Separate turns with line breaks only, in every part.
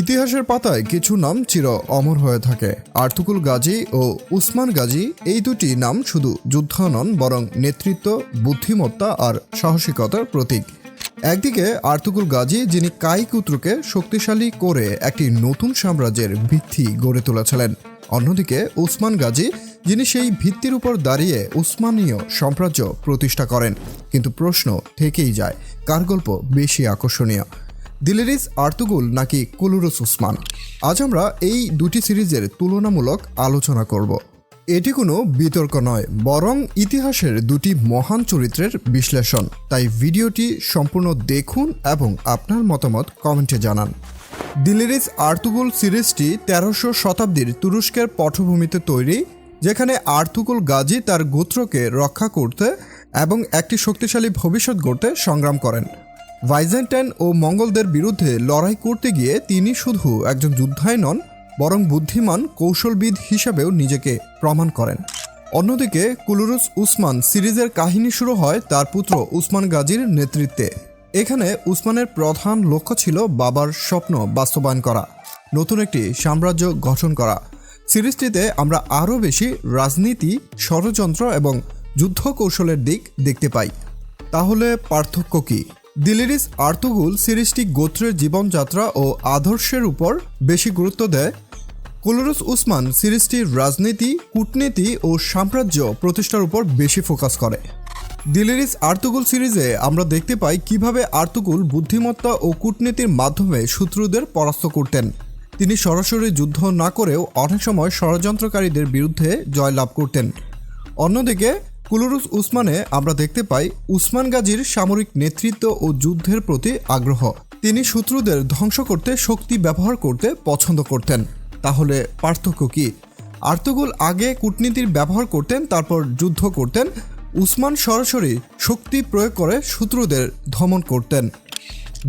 ইতিহাসের পাতায় কিছু নাম চির অমর হয়ে থাকে। আর্তুকুল গাজী ও উসমান গাজী এই দুটি নাম শুধু যুদ্ধ নন, বরং নেতৃত্ব, বুদ্ধিমত্তা আর সাহসিকতার প্রতীক। একদিকে আর্তুকুল গাজী, যিনি কাইকুত্রুকে শক্তিশালী করে একটি নতুন সাম্রাজ্যের ভিত্তি গড়ে তুলেছিলেন। অন্যদিকে উসমান গাজী যিনি সেই ভিত্তির উপর দাঁড়িয়ে উসমানীয় সাম্রাজ্য প্রতিষ্ঠা করেন। কিন্তু প্রশ্ন থেকেই যায়, কার গল্প বেশি আকর্ষণীয়? দিলেরিস আর্তুগুল নাকি কুলুরুস উসমান? আজ আমরা এই দুটি সিরিজের তুলনামূলক আলোচনা করব। এটি কোনো বিতর্ক নয়, বরং ইতিহাসের দুটি মহান চরিত্রের বিশ্লেষণ। তাই ভিডিওটি সম্পূর্ণ দেখুন এবং আপনার মতামত কমেন্টে জানান। দিলেরিস আর্তুগুল সিরিজটি তেরোশো শতাব্দীর তুরস্কের পটভূমিতে তৈরি যেখানে আর্তুকুল গাজী তার গোত্রকে রক্ষা করতে এবং একটি শক্তিশালী ভবিষ্যৎ গড়তে সংগ্রাম করেন। ভাইজেন্টাইন ও মঙ্গলদের বিরুদ্ধে লড়াই করতে গিয়ে তিনি শুধু একজন যোদ্ধাই নন, বরং বুদ্ধিমান, কৌশলবিদ হিসেবেও নিজেকে প্রমাণ করেন। অন্যদিকে কুলুরুস উসমান সিরিজের কাহিনী শুরু হয় তার পুত্র উসমান গাজীর নেতৃত্বে। এখানে উসমানের প্রধান লক্ষ্য ছিল বাবার স্বপ্ন বাস্তবায়ন করা, নতুন একটি সাম্রাজ্য গঠন করা। সিরিজটিতে আমরা আরও বেশি রাজনীতি, ষড়যন্ত্র এবং যুদ্ধ কৌশলের দিক দেখতে পাই। তাহলে পার্থক্য কি? দিলিরিস আর্তুগুল সিরিজটি গোত্রের জীবনযাত্রা ও আদর্শের উপর বেশি গুরুত্ব দেয়। কোলোরুস উসমান সিরিজটির রাজনীতি, কূটনীতি ও সাম্রাজ্য প্রতিষ্ঠার উপর বেশি ফোকাস করে। দিলিরিস আর্তুগুল সিরিজে আমরা দেখতে পাই কীভাবে আর্তুগুল বুদ্ধিমত্তা ও কূটনীতির মাধ্যমে শত্রুদের পরাস্ত করতেন। তিনি সরাসরি যুদ্ধ না করেও অনেক সময় ষড়যন্ত্রকারীদের বিরুদ্ধে জয়লাভ করতেন। অন্যদিকে, কুলুরুস উসমানে আমরা দেখতে পাই উসমান গাজীর সামরিক নেতৃত্ব ও যুদ্ধের প্রতি আগ্রহ। তিনি শত্রুদের ধ্বংস করতে শক্তি ব্যবহার করতে পছন্দ করতেন। তাহলে পার্থক্য কি? আর্তুগুল আগে কূটনীতির ব্যবহার করতেন, তারপর যুদ্ধ করতেন। উসমান সরাসরি শক্তি প্রয়োগ করে শত্রুদের ধমন করতেন।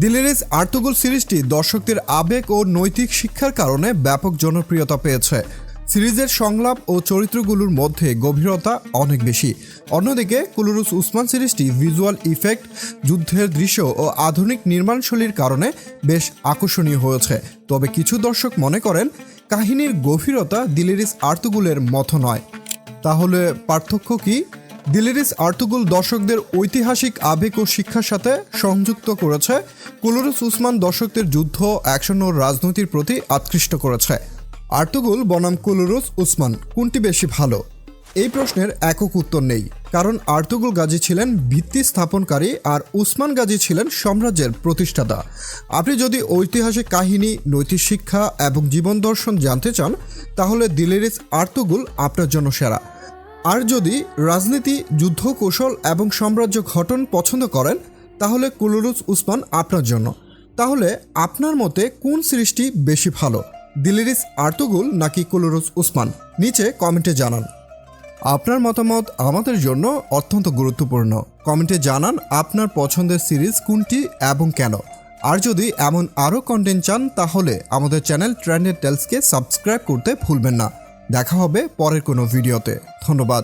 দিলেরিস আর্তুগুল সিরিজটি দর্শকদের আবেগ ও নৈতিক শিক্ষার কারণে ব্যাপক জনপ্রিয়তা পেয়েছে। সিরিজের সংলাপ ও চরিত্রগুলোর মধ্যে গভীরতা অনেক বেশি। অন্যদিকে, কুলুরুস উসমান সিরিজটি ভিজুয়াল ইফেক্ট, যুদ্ধের দৃশ্য ও আধুনিক নির্মাণশৈলীর কারণে বেশ আকর্ষণীয় হয়েছে। তবে কিছু দর্শক মনে করেন, কাহিনীর গভীরতা দিলেরিস আর্তুগুলের মতো নয়। তাহলে পার্থক্য কি? দিলেরিস আর্তুগুল দর্শকদের ঐতিহাসিক আবেগ ও শিক্ষার সাথে সংযুক্ত করেছে। কুলুরুস উসমান দর্শকদের যুদ্ধ, অ্যাকশন ও রাজনীতির প্রতি আকৃষ্ট করেছে। আর্তুগুল বনাম কুলুরুস উসমান, কোনটি বেশি ভালো? এই প্রশ্নের একক উত্তর নেই, কারণ আর্তুগুল গাজী ছিলেন ভিত্তি স্থাপনকারী আর উসমান গাজী ছিলেন সাম্রাজ্যের প্রতিষ্ঠাতা। আপনি যদি ঐতিহাসিক কাহিনী, নৈতিক শিক্ষা এবং জীবন দর্শন জানতে চান, তাহলে দিলেরিস আর্তুগুল আপনার জন্য সেরা। আর যদি রাজনীতি যুদ্ধ কৌশল এবং সাম্রাজ্য ঘটন পছন্দ করেন, তাহলে কুলুরুস উসমান আপনার জন্য। তাহলে আপনার মতে কোন সিরিজটি বেশি ভালো, দিলিরিস আর্তুগুল নাকি কুলুরুস উসমান? নিচে কমেন্টে জানান। আপনার মতামত আমাদের জন্য অত্যন্ত গুরুত্বপূর্ণ। কমেন্টে জানান আপনার পছন্দের সিরিজ কোনটি এবং কেন। আর যদি এমন আরও কন্টেন্ট চান, তাহলে আমাদের চ্যানেল ট্রেন্ডেড টেলসকে সাবস্ক্রাইব করতে ভুলবেন না। দেখা হবে পরের কোনো ভিডিওতে। ধন্যবাদ।